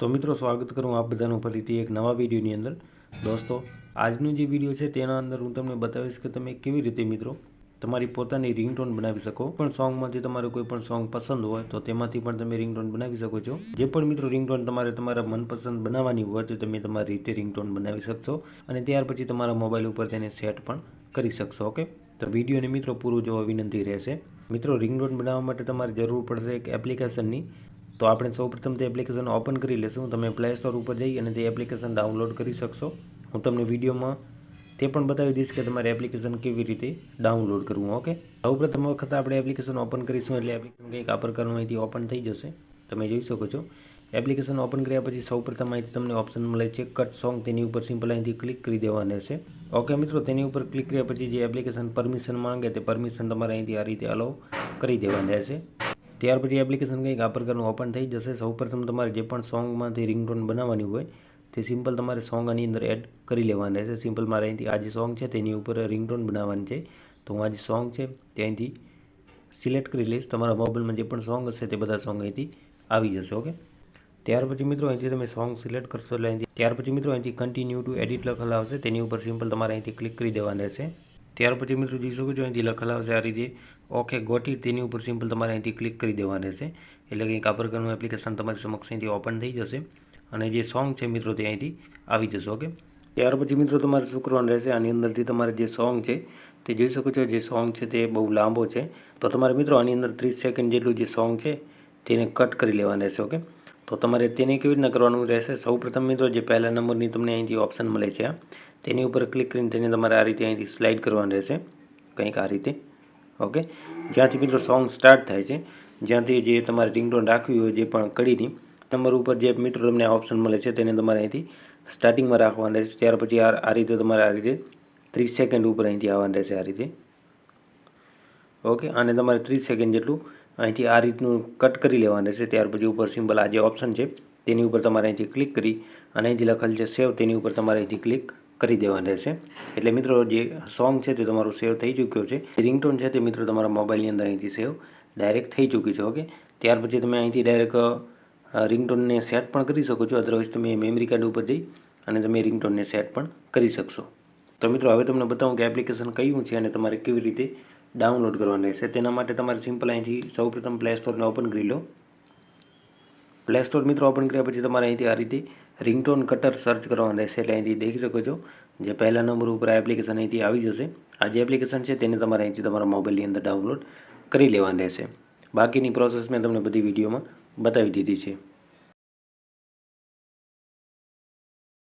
તો મિત્રો, સ્વાગત કરું આપ બધાનું ફરીથી એક નવા વિડીયોની અંદર. દોસ્તો, આજનું જે વીડિયો છે તેના અંદર હું તમને બતાવીશ કે તમે કેવી રીતે મિત્રો તમારી પોતાની રિંગટોન બનાવી શકો. પણ સોંગમાંથી તમારે કોઈ પણ સોંગ પસંદ હોય તો તેમાંથી પણ તમે રિંગટોન બનાવી શકો છો. જે પણ મિત્રો રિંગટોન તમારે તમારા મનપસંદ બનાવવાની હોય તો તમે તમારી રીતે રિંગટોન બનાવી શકશો અને ત્યાર પછી તમારા મોબાઈલ ઉપર તેને સેટ પણ કરી શકશો, ઓકે? તો વિડીયોને મિત્રો પૂરું જોવા વિનંતી રહેશે. મિત્રો, રિંગટોન બનાવવા માટે તમારે જરૂર પડશે એક એપ્લિકેશનની તો આપણે સૌપ્રથમ તે એપ્લિકેશન ઓપન કરી લેશું. તમે પ્લે સ્ટોર ઉપર જઈ અને તે એપ્લિકેશન ડાઉનલોડ કરી શકશો. હું તમને વિડીયોમાં તે પણ બતાવી દઈશ કે તમારે એપ્લિકેશન કેવી રીતે ડાઉનલોડ કરવું ઓકે સૌપ્રથમ વખત આપણે એપ્લિકેશન ઓપન કરીશું એટલે એપ્લિકેશન કંઈક આ પ્રકારનું અહીંથી ઓપન થઈ જશે. તમે જોઈ શકો છો. એપ્લિકેશન ઓપન કર્યા પછી સૌપ્રથમ અહીંથી તમને ઓપ્શન મળે છે કટ સોંગ તેની ઉપર સિમ્પલ અહીંથી ક્લિક કરી દેવાના છે. ઓકે મિત્રો, તેની ઉપર ક્લિક કર્યા પછી જે એપ્લિકેશન પરમિશન માંગે તે પરમિશન તમારે અહીંથી આ રીતે અલાઉ કરી દેવાની રહેશે ત્યાર પછી એપ્લિકેશન કંઈક આ પ્રકારનું ઓપન થઈ જશે. સૌપ્રથમ તમારે જે પણ સોંગમાંથી રિંગટોન બનાવવાની હોય, તે સિમ્પલ તમારે સોંગ આની અંદર એડ કરી લેવાના રહેશે. સિમ્પલ મારે અહીંથી આ જે સોંગ છે તેની ઉપર રિંગટોન બનાવવાની છે. તો હું આ જે સોંગ છે તે અહીંથી સિલેક્ટ કરી લઈશ. તમારા મોબાઈલમાં જે પણ સોંગ હશે તે બધા સોંગ અહીંથી આવી જશે ઓકે ત્યાર પછી મિત્રો અહીંથી તમે સોંગ સિલેક્ટ કરશો એટલે અહીંથી, ત્યાર પછી મિત્રો અહીંથી કન્ટિન્યુ ટુ એડિટ લખેલા આવશે તેની ઉપર સિમ્પલ તમારે અહીંથી ક્લિક કરી દેવાનું રહેશે. ત્યાર પછી મિત્રો જોઈ શકો છો, અહીંથી લખેલા આવશે આ રીતે. ઓકે ગોટ તેની ઉપર સિમ્પલ તમારે અહીંથી ક્લિક કરી દેવાનું રહેશે એટલે કે આ એપ્લિકેશન તમારી સમક્ષ અહીંથી ઓપન થઈ જશે. અને જે સોંગ છે મિત્રો તે અહીંથી આવી જશે ઓકે ત્યાર પછી મિત્રો તમારે શું કરવાનું રહેશે. આની અંદરથી તમારે જે સોંગ છે તે જોઈ શકો છો, જે સોંગ છે તે બહુ લાંબો છે. તો તમારે મિત્રો આની અંદર ત્રીસ સેકન્ડ જેટલું જે સોંગ છે તેને કટ કરી લેવાનું રહેશે ઓકે તો તમારે તેને કેવી રીતના કરવાનું રહેશે? સૌપ્રથમ મિત્રો જે પહેલા નંબરની તમને અહીંથી ઓપ્શન મળે છે તેની ઉપર ક્લિક કરીને તેને તમારે આ રીતે અહીંથી સ્લાઇડ કરવાનું રહેશે. કંઈક આ રીતે. ઓકે જ્યાંથી મિત્રો સોંગ સ્ટાર્ટ થાય છે, જ્યાંથી જે તમારે રિંગટોન રાખવી હોય જે પણ કડીની નંબર ઉપર જે મિત્રો તમને ઓપ્શન મળે છે તેને તમારે અહીંથી સ્ટાર્ટિંગમાં રાખવાના રહેશે. ત્યાર પછી આ રીતે તમારે આ રીતે ત્રીસ સેકન્ડ ઉપર અહીંથી આવવાનું રહેશે આ રીતે. ઓકે અને તમારે ત્રીસ સેકન્ડ જેટલું અહીંથી આ રીતનું કટ કરી લેવાનું રહેશે. ત્યાર પછી ઉપર સિમ્પલ આ જે ઓપ્શન છે, તેની ઉપર તમારે અહીંથી ક્લિક કરી અને અહીંથી લખેલ છે સેવ તેની ઉપર તમારે અહીંથી ક્લિક કરી દેવાનું રહેશે. એટલે મિત્રો જે સોંગ છે તે તમારું સેવ થઈ ચૂક્યો છે. રિંગટોન છે તે મિત્રો તમારા મોબાઈલની અંદર અહીંથી સેવ ડાયરેક્ટ થઈ ચૂકી છે ઓકે ત્યાર પછી તમે અહીંથી ડાયરેક્ટ રિંગટોનને સેટ પણ કરી શકો છો. અદરવાઇઝ તમે મેમરી કાર્ડ ઉપર જઈ અને તમે રિંગટોનને સેટ પણ કરી શકશો. તો મિત્રો હવે તમને બતાવું કે એપ્લિકેશન કયું છે અને તમારે કેવી રીતે ડાઉનલોડ કરવાનું રહેશે. તેના માટે તમારે સિમ્પલ અહીંથી સૌપ્રથમ પ્લે સ્ટોરને ઓપન કરી લો. પ્લે સ્ટોર મિત્રો ઓપન કર્યા પછી તમારે અહીંથી આ રીતે રિંગટોન કટર સર્ચ કરવાનું રહેશે. એટલે અહીંથી દેખી શકો છો જે પહેલા નંબર ઉપર આ એપ્લિકેશન અહીંથી આવી જશે. આ જે એપ્લિકેશન છે તેને તમારે અહીંથી તમારા મોબાઈલની અંદર ડાઉનલોડ કરી લેવાની રહેશે. બાકીની પ્રોસેસ મેં તમને બધી વિડીયોમાં બતાવી દીધી છે.